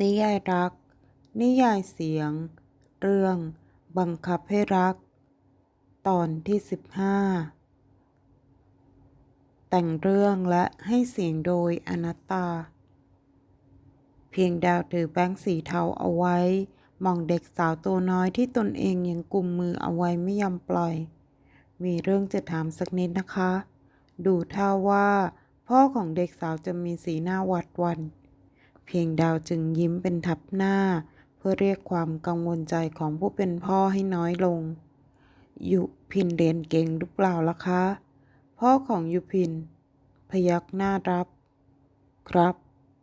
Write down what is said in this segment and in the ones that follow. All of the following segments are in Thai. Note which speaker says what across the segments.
Speaker 1: นิยายรัก นิยายเสียง เรื่องบังคับให้รัก ตอนที่ 15 แต่งเรื่องและให้เสียงโดยอนัตตา เพียงดาวถือแบงค์สีเทาเอาไว้ มองเด็กสาวตัวน้อยที่ตนเองยังกุมมือเอาไว้ไม่ยอมปล่อย มีเรื่องจะถามสักนิดนะคะ ดูท่าว่า พ่อของเด็กสาวจะมีสีหน้าหวาดหวัน เพียงดาวจึงยิ้มเป็นทับหน้า เพื่อเรียกความกังวลใจของผู้เป็นพ่อให้น้อยลง ยุพินเรียนเก่งหรือเปล่าล่ะคะ พ่อของยุพิน พยักหน้ารับ ครับ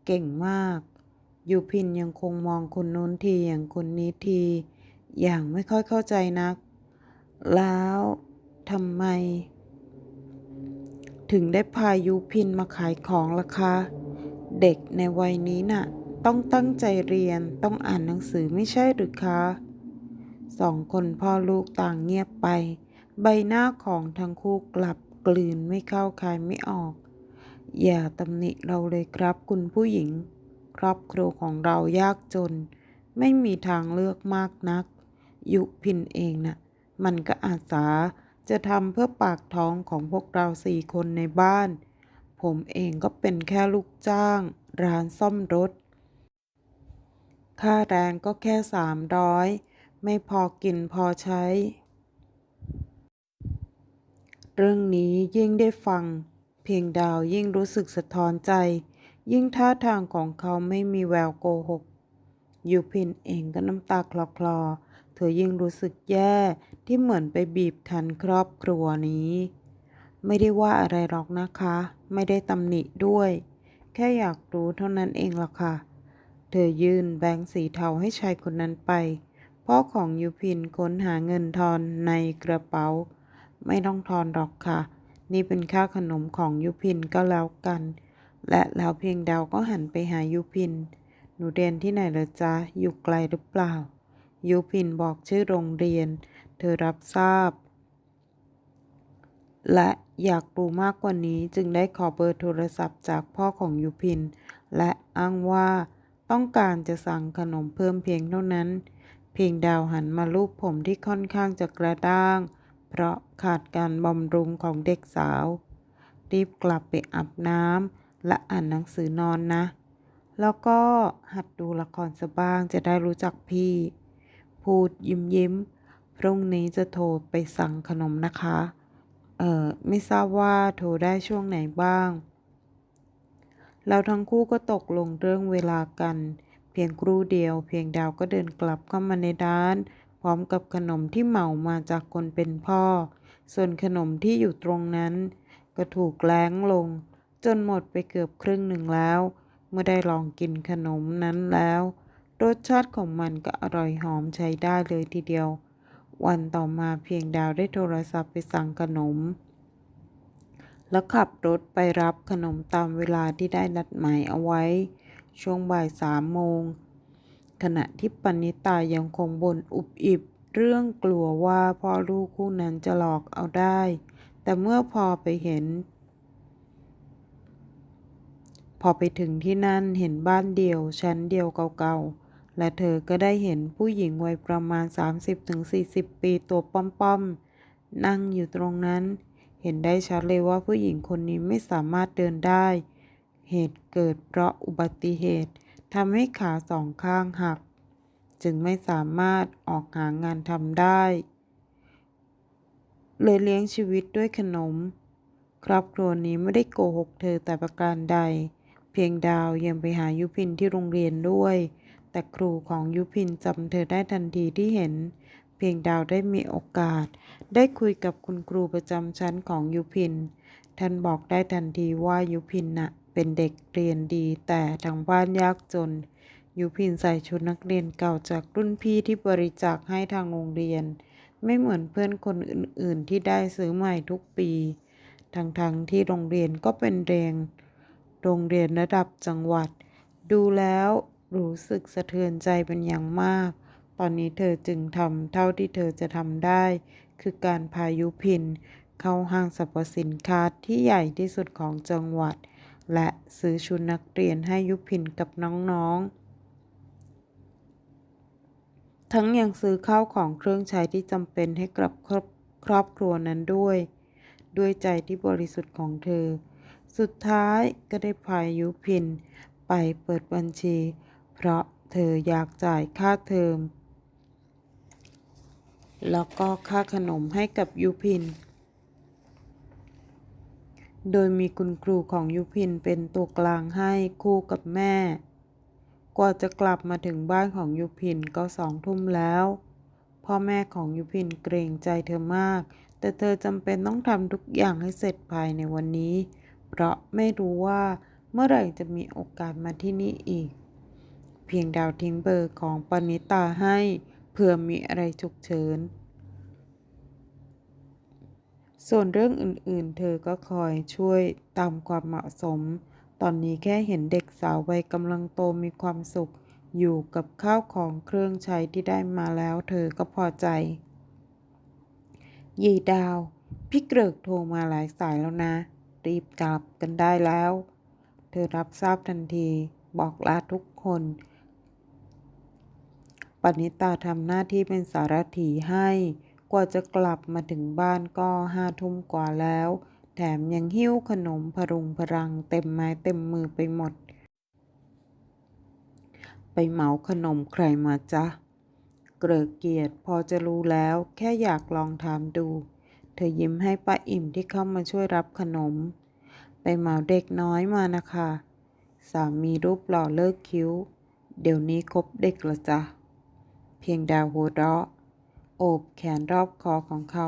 Speaker 1: เก่งมากยุพินยังคงมองคนนู้นทีอย่างคนนี้ที อย่างไม่ค่อยเข้าใจนัก แล้วทำไม ถึงได้พายุพินมาขายของล่ะคะ เด็กในวัยนี้น่ะ ต้องตั้งใจเรียนต้องอ่านหนังสือไม่ใช่หรือคะสองคนพ่อลูกต่างเงียบไป ใบหน้าของทั้งคู่กลับกลืนไม่เข้าคายไม่ออก อย่าตำหนิเราเลยครับคุณผู้หญิง ครอบครัวของเรายากจน ไม่มีทางเลือกมากนัก ยุพินเองน่ะ มันก็อาสาจะทำเพื่อปากท้องของพวกเราสี่คนในบ้าน ผมเองก็เป็นแค่ลูกจ้าง ร้านซ่อมรถ ค่าแรงก็แค่สามร้อยไม่พอกินพอใช้ เรื่องนี้ยิ่งได้ฟัง เพียงดาวยิ่งรู้สึกสะท้อนใจ ยิ่งท่าทางของเขาไม่มีแววโกหก ยูพินเองก็น้ำตาคลอคลอๆเธอยิ่งรู้สึกแย่ที่เหมือนไปบีบคั้นครอบครัวนี้ ไม่ได้ว่าอะไรหรอกนะคะ ไม่ได้ตำหนิด้วย แค่อยากรู้เท่านั้นเองล่ะค่ะ เธอยื่นแบงค์สีเทาให้ชายคนนั้นไป พ่อของยูพินค้นหาเงินทอนในกระเป๋า ไม่ต้องทอนหรอกค่ะ นี่เป็นค่าขนมของยูพินก็แล้วกัน และแล้วเพียงดาวก็หันไปหายูพิน หนูเรียนที่ไหนเหรอจ๊ะ อยู่ไกลหรือเปล่า ยูพินบอกชื่อโรงเรียน เธอรับทราบ และอยากรู้มากกว่านี้จึงได้ขอเบอร์โทรศัพท์จากพ่อของยูพิน และอ้างว่าต้องการจะสั่งขนมเพิ่มเพียงเท่านั้น เพียงดาวหันมาลูบผมที่ค่อนข้างจะกระด้าง เพราะขาดการบำรุงของเด็กสาว รีบกลับไปอาบน้ำและอ่านหนังสือนอนนะ แล้วก็หัดดูละครสบ้างจะได้รู้จักพี่ พูดยิ้มยิ้ม พรุ่งนี้จะโทรไปสั่งขนมนะคะ เอ่อไม่ทราบว่าโทรได้ช่วงไหนบ้างแล้วทั้งคู่ก็ตกลงเรื่องเวลากัน เพียงครู่เดียว เพียงดาวก็เดินกลับเข้ามาในร้าน พร้อมกับขนมที่เหมามาจากคนเป็นพ่อ ส่วนขนมที่อยู่ตรงนั้น ก็ถูกแล้งลง จนหมดไปเกือบครึ่งหนึ่งแล้ว เมื่อได้ลองกินขนมนั้นแล้ว รสชาติของมันก็อร่อยหอมใช้ได้เลยทีเดียว วันต่อมาเพียงดาวได้โทรศัพท์ไปสั่งขนม แล้วขับรถไปรับขนมตามเวลาที่ได้นัดหมายเอาไว้ ช่วงบ่ายสามโมง ขณะที่ปณิตายังคงบ่นอุบอิบเรื่องกลัวว่าพ่อลูกคู่นั้นจะหลอกเอาได้ แต่เมื่อพอไปเห็น พอไปถึงที่นั่นเห็นบ้านเดี่ยวชั้นเดียวเก่าๆ และเธอก็ได้เห็นผู้หญิงวัยประมาณ 30-40 ปีตัวป้อมๆ นั่งอยู่ตรงนั้น เห็นได้ชัดเลยว่าผู้หญิงคนนี้ไม่สามารถเดินได้ เหตุเกิดเพราะอุบัติเหตุทำให้ขาสองข้างหัก จึงไม่สามารถออกหางานทำได้ เลยเลี้ยงชีวิตด้วยขนม ครอบครัวนี้ไม่ได้โกหกเธอแต่ประการใด เพียงดาวยังไปหายุพินที่โรงเรียนด้วย แต่ครูของยุพินจำเธอได้ทันทีที่เห็น เพียงดาวได้มีโอกาส ได้คุยกับคุณครูประจำชั้นของยุพิน ท่านบอกได้ทันทีว่ายุพินน่ะเป็นเด็กเรียนดีแต่ทางบ้านยากจน ยุพินใส่ชุดนักเรียนเก่าจากรุ่นพี่ที่บริจาคให้ทางโรงเรียน ไม่เหมือนเพื่อนคนอื่น ๆ ที่ได้ซื้อใหม่ทุกปี ทั้งๆที่โรงเรียนก็เป็นเรียนโรงเรียนระดับจังหวัด ดูแล้ว รู้สึกสะเทือนใจเป็นอย่างมาก ตอนนี้เธอจึงทำเท่าที่เธอจะทำได้ คือการพายุพิน เข้าห้างสรรพสินค้าที่ใหญ่ที่สุดของจังหวัด และซื้อชุดนักเรียนให้ยุพินกับน้องๆ ทั้งยังซื้อข้าวของเครื่องใช้ที่จำเป็นให้กับครอบครอบครัวนั้นด้วย ด้วยใจที่บริสุทธิ์ของเธอ สุดท้ายก็ได้พายุพิน ไปเปิดบัญชี เพราะเธออยากจ่ายค่าเทอม แล้วก็ค่าขนมให้กับยุพิน โดยมีคุณครูของยุพินเป็นตัวกลางให้คู่กับแม่ กว่าจะกลับมาถึงบ้านของยุพินก็สองทุ่มแล้ว พ่อแม่ของยุพินเกรงใจเธอมาก แต่เธอจำเป็นต้องทำทุกอย่างให้เสร็จภายในวันนี้ เพราะไม่รู้ว่าเมื่อไหร่จะมีโอกาสมาที่นี่อีก เพียงดาวทิ้งเบอร์ของปณิตาให้เผื่อมีอะไรฉุกเฉิน ส่วนเรื่องอื่นๆ เธอก็คอยช่วยตามความเหมาะสม ตอนนี้แค่เห็นเด็กสาววัยกำลังโตมีความสุข อยู่กับข้าวของเครื่องใช้ที่ได้มาแล้ว เธอก็พอใจ ยีดาว พี่เกริกโทรมาหลายสายแล้วนะ รีบกลับกันได้แล้ว เธอรับทราบทันทีบอกลาทุกคน ปณิตาทำหน้าที่เป็นสารถีให้ กว่าจะกลับมาถึงบ้านก็ห้าทุ่มกว่าแล้ว แถมยังหิ้วขนมพรุงพรังเต็มไม้เต็มมือไปหมด ไปเหมาขนมใครมาจ๊ะ เกริกเกียรติพอจะรู้แล้วแค่อยากลองถามดู เธอยิ้มให้ป้าอิ่มที่เข้ามาช่วยรับขนม ไปเหมาเด็กน้อยมานะคะ สามีรูปหล่อเลิกคิ้ว เดี๋ยวนี้คบเด็กละจ๊ะ เพียงดาวหัวเราะ โอบแขนรอบคอของเขา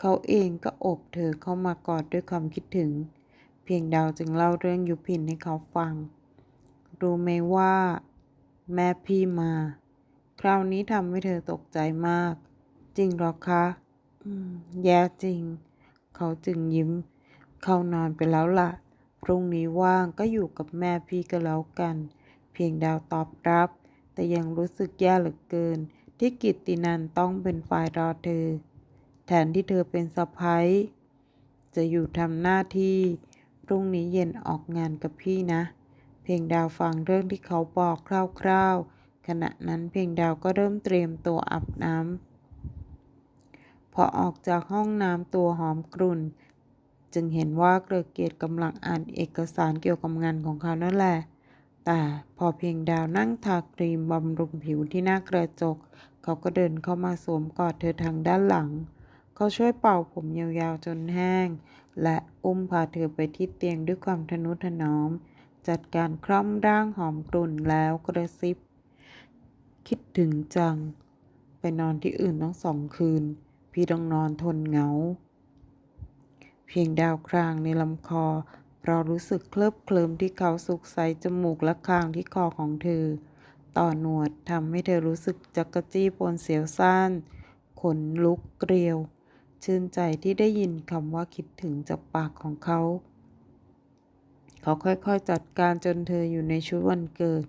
Speaker 1: เขาเองก็โอบเธอเข้ามากอดด้วยความคิดถึง เพียงดาวจึงเล่าเรื่องยุพินให้เขาฟัง รู้ไหมว่า แม่พี่มา คราวนี้ทำให้เธอตกใจมาก จริงหรอคะอืมแย่จริง เขาจึงยิ้ม เข้านอนไปแล้วล่ะพรุ่งนี้ว่างก็อยู่กับแม่พี่ก็แล้วกัน เพียงดาวตอบรับ แต่ยังรู้สึกแย่เหลือเกิน ที่กิตตินันต้องเป็นฝ่ายรอเธอ แทนที่เธอเป็นสะพ้ยจะอยู่ทำหน้าที่ พรุ่งนี้เย็นออกงานกับพี่นะ เพียงดาวฟังเรื่องที่เขาบอกคร่าวๆ ขณะนั้นเพียงดาวก็เริ่มเตรียมตัวอาบน้ำพอออกจากห้องน้ำตัวหอมกรุ่น จึงเห็นว่าเกลือเกียรติกำลังอ่านเอกสารเกี่ยวกับงานของเขานั่นแหละ แต่พอเพียงดาวนั่งทาครีมบำรุงผิวที่หน้ากระจก เขาก็เดินเข้ามาสวมกอดเธอทางด้านหลัง เขาช่วยเป่าผมยาวๆจนแห้ง และอุ้มพาเธอไปที่เตียงด้วยความทนุถนอม จัดการคล่อมร่างหอมกรุ่นแล้วกระซิบ คิดถึงจัง ไปนอนที่อื่นต้องสองคืน พี่ต้องนอนทนเหงา เพียงดาวครางในลำคอ เพราะรู้สึกเคลิบเคลิมที่เขาสุกใสจมูกและคางที่คอของเธอ ต่อหนวดทำให้เธอรู้สึกจักกจี้ปนเสียวซ่านขนลุกเกลียว ชื่นใจที่ได้ยินคำว่าคิดถึงจากปากของเขา เขาค่อยๆจัดการจนเธออยู่ในชุดวันเกิด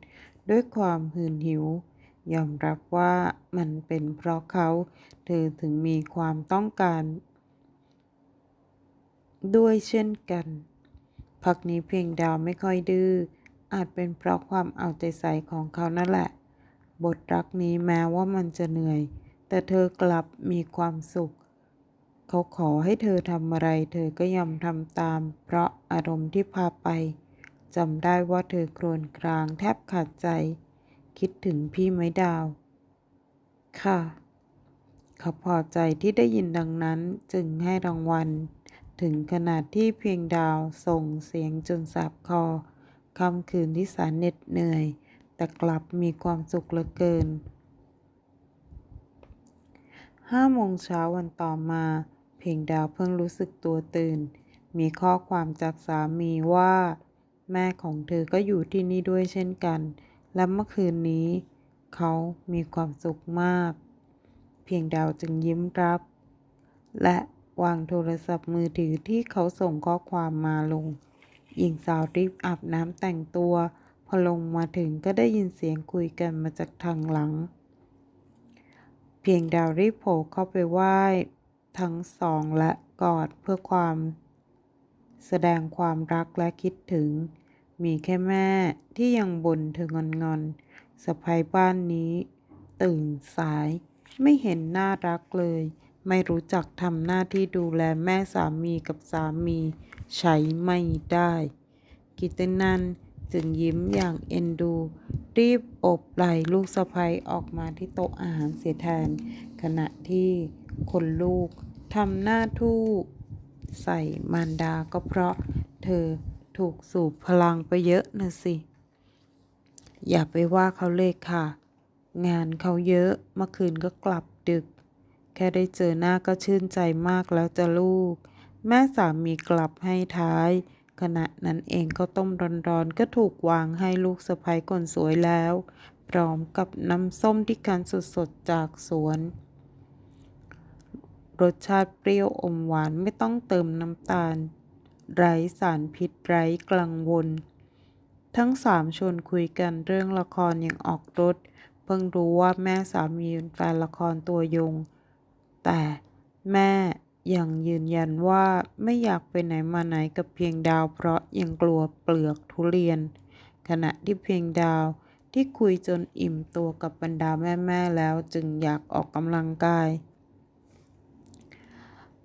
Speaker 1: ด้วยความหืนหิวยอมรับว่ามันเป็นเพราะเขา เธอถึงมีความต้องการ ด้วยเช่นกัน พักนี้เพียงดาวไม่ค่อยดื้อ อาจเป็นเพราะความเอาใจใส่ของเขานั่นแหละ บทรักนี้แม้ว่ามันจะเหนื่อย แต่เธอกลับมีความสุข เขาขอให้เธอทำอะไร เธอก็ยอมทำตาม เพราะอารมณ์ที่พาไปจำได้ว่าเธอโกรนกรางแทบขาดใจ คิดถึงพี่ไหมดาว ค่ะ เขาพอใจที่ได้ยินดังนั้นจึงให้รางวัล ถึงขนาดที่เพียงดาวส่งเสียงจนสาบคอค่ำคืนที่สารเหน็ดเหนื่อย แต่กลับมีความสุขเหลือเกินห้าโมงเช้าวันต่อมา เพียงดาวเพิ่งรู้สึกตัวตื่น มีข้อความจากสามีว่า แม่ของเธอก็อยู่ที่นี่ด้วยเช่นกัน และเมื่อคืนนี้ เขามีความสุขมาก เพียงดาวจึงยิ้มรับ และ วางโทรศัพท์มือถือที่เขาส่งข้อความมาลง หญิงสาวรีบอาบน้ำแต่งตัว พอลงมาถึงก็ได้ยินเสียงคุยกันมาจากทางหลัง เพียงดาวรีบโผล่เข้าไปไหว้ ทั้งสองและกอดเพื่อความ แสดงความรักและคิดถึง มีแค่แม่ที่ยังบ่นเธองอนๆสะพายบ้านนี้ ตื่นสายไม่เห็นน่ารักเลย ไม่รู้จักทำหน้าที่ดูแลแม่สามีกับสามี ใช้ไม่ได้ กิตตินันจึงยิ้มอย่างเอ็นดู รีบอบไหล่ลูกสะใภ้ออกมาที่โต๊ะอาหารเสียแทน ขณะที่คนลูกทำหน้าทู่ใส่มารดาก็เพราะเธอถูกสูบพลังไปเยอะนะสิ อย่าไปว่าเขาเลยค่ะ งานเขาเยอะเมื่อคืนก็กลับดึก ค่ได้เจอหน้าก็ชื่นใจมากแล้วจะลูก แม่สามีกลับให้ท้าย ขณะนั้นเองก็ต้มร้อนๆ ก็ถูกวางให้ลูกสะใภ้คนสวยแล้ว พร้อมกับน้ำส้มที่คั้นสดๆจากสวน รสชาติเปรี้ยวอมหวานไม่ต้องเติมน้ำตาล ไร้สารพิษไร้กลังวลทั้งสามชวนคุยกันเรื่องละครอย่างออกรถ เพิ่งรู้ว่าแม่สามีเป็นแฟนละครตัวยง แต่แม่ยังยืนยันว่าไม่อยากไปไหนมาไหนกับเพียงดาวเพราะยังกลัวเปลือกทุเรียน ขณะที่เพียงดาวที่คุยจนอิ่มตัวกับบรรดาแม่ๆแล้วจึงอยากออกกำลังกาย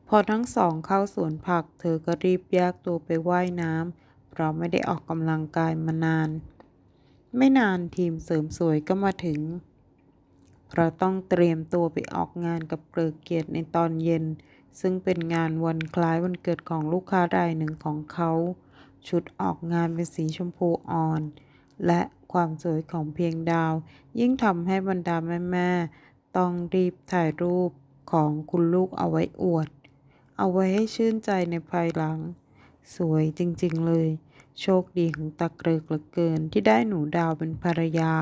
Speaker 1: พอทั้งสองเข้าสวนผักเธอก็รีบแยกตัวไปว่ายน้ำเพราะไม่ได้ออกกำลังกายมานาน ไม่นานทีมเสริมสวยก็มาถึง เราต้องเตรียมตัวไปออกงานกับเกลือเกียรติในตอนเย็น ซึ่งเป็นงานวันคล้ายวันเกิดของลูกค้ารายหนึ่งของเขา ชุดออกงานเป็นสีชมพูอ่อน และความสวยของเพียงดาว ยิ่งทำให้บรรดาแม่ๆต้องรีบถ่ายรูปของคุณลูกเอาไว้อวด เอาไว้ให้ชื่นใจในภายหลัง สวยจริงๆเลย โชคดีของตาเกลือกเหลือเกินที่ได้หนูดาวเป็นภรรยา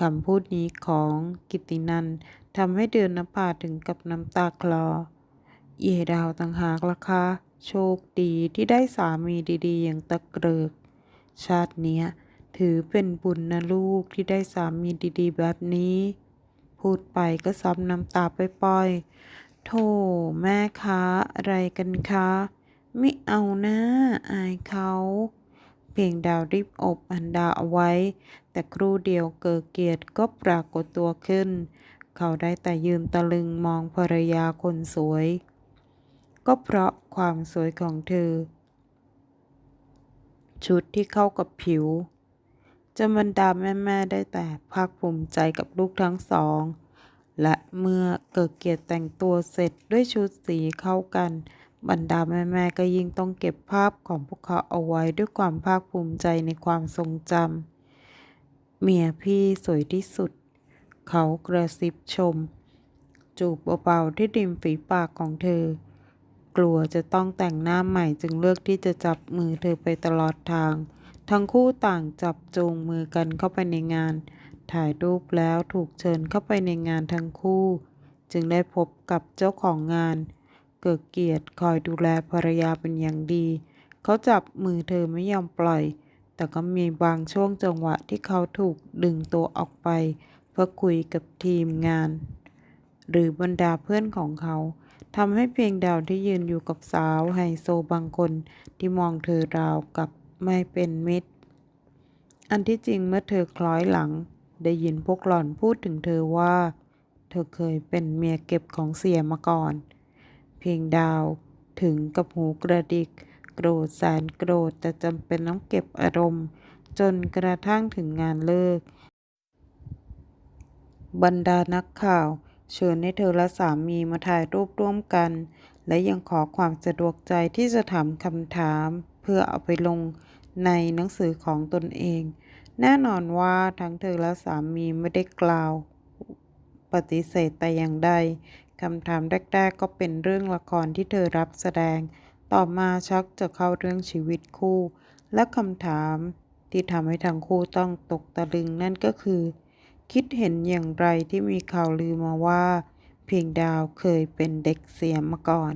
Speaker 1: คำพูดนี้ของกิตินันทำให้เดือนนภาถึงกับน้ำตาคลอ เยดาวต่างหากล่ะคะโชคดีที่ได้สามีดีๆ อย่างตะเกริก ชาติเนี้ยถือเป็นบุญนะลูกที่ได้สามีดีๆ แบบนี้ พูดไปก็ซ้ำน้ำตาไปป้อยโธ่แม่คะอะไรกันคะ ไม่เอานะ อายเขา เพียงดาวรีบอบอันดาเอาไว้ แต่ครู่เดียวเกิดเกียรติก็ปรากฏตัวขึ้น เขาได้แต่ยืนตะลึงมองภรรยาคนสวย ก็เพราะความสวยของเธอ ชุดที่เข้ากับผิวจะบรรดาแม่ๆได้แต่ภาคภูมิใจกับลูกทั้งสอง และเมื่อเกิดเกียรติแต่งตัวเสร็จด้วยชุดสีเข้ากัน บรรดาแม่ๆก็ยิ่งต้องเก็บภาพของพวกเขาเอาไว้ด้วยความภาคภูมิใจในความทรงจำเมียพี่สวยที่สุด เขากระซิบชม จูบเบาๆที่ริมฝีปากของเธอ กลัวจะต้องแต่งหน้าใหม่จึงเลือกที่จะจับมือเธอไปตลอดทาง ทั้งคู่ต่างจับจูงมือกันเข้าไปในงาน ถ่ายรูปแล้วถูกเชิญเข้าไปในงานทั้งคู่ จึงได้พบกับเจ้าของงาน เกิดเกียรติคอยดูแลภรรยาเป็นอย่างดี เขาจับมือเธอไม่ยอมปล่อย แต่ก็มีบางช่วงจังหวะที่เขาถูกดึงตัวออกไป เพื่อคุยกับทีมงาน หรือบรรดาเพื่อนของเขาทำให้เพียงดาวที่ยืนอยู่กับสาวไฮโซบางคนที่มองเธอราวกับไม่เป็นมิตร อันที่จริงเมื่อเธอคล้อยหลัง ได้ยินพวกหล่อนพูดถึงเธอว่า เธอเคยเป็นเมียเก็บของเสียมาก่อน เพียงดาว ถึงกับหูกระดิก โกรธแสนโกรธแต่จำเป็นต้องเก็บอารมณ์ จนกระทั่งถึงงานเลิก บรรดานักข่าวเชิญให้เธอและสามีมาถ่ายรูปร่วมกัน และยังขอความสะดวกใจที่จะถามคำถาม เพื่อเอาไปลงในหนังสือของตนเอง แน่นอนว่าทั้งเธอและสามีไม่ได้กล่าว ปฏิเสธแต่อย่างใด คำถามแรก ๆ ก็เป็นเรื่องละครที่เธอรับแสดง ต่อมาชักจะเข้าเรื่องชีวิตคู่ และคำถามที่ทำให้ทั้งคู่ต้องตกตะลึงนั่นก็คือ คิดเห็นอย่างไรที่มีข่าวลือมาว่า เพียงดาวเคยเป็นเด็กเสียมาก่อน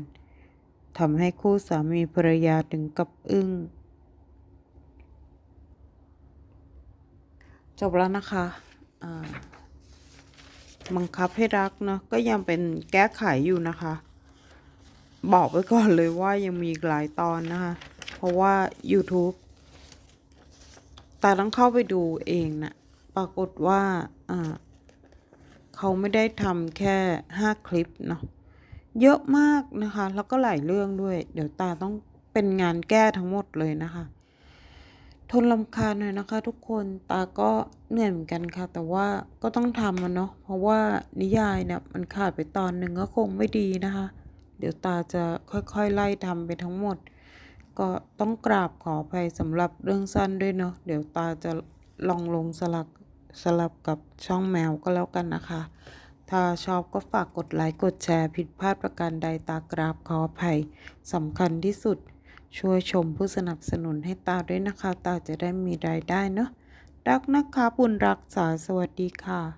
Speaker 1: ทำให้คู่สามีภรรยาถึงกับอึ้ง จบแล้วนะคะอ่า บังคับให้รักเนาะก็ยังเป็นแก้ไขอยู่นะคะ บอกไว้ก่อนเลยว่ายังมีหลายตอนนะคะ เพราะว่า YouTube ตาต้องเข้าไปดูเองนะปรากฏว่าอ่าเขาไม่ได้ทำแค่5คลิปเนาะเยอะมากนะคะ แล้วก็หลายเรื่องด้วย เดี๋ยวตาต้องเป็นงานแก้ทั้งหมดเลยนะคะ ทนรำคาญหน่อยนะคะ ทุกคนตาก็เหนื่อยเหมือนกันค่ะ แต่ว่าก็ต้องทำมันเนาะเพราะว่านิยายเนี่ยมันขาดไปตอนหนึ่งก็คงไม่ดีนะคะ เดี๋ยวตาจะค่อยๆไล่ทำไปทั้งหมด ก็ต้องกราบขออภัยสำหรับเรื่องสั้นด้วยเนาะเดี๋ยวตาจะลองลงสลักสลับกับช่องแมวก็แล้วกันนะคะ ถ้าชอบก็ฝากกดไลค์กดแชร์ผิดพลาดประการใดตากราบขออภัยสำคัญที่สุด ช่วยชมผู้สนับสนุนให้ตาด้วยนะคะ ตาจะได้มีรายได้เนาะรักนะคะบุญรักษาสวัสดีค่ะ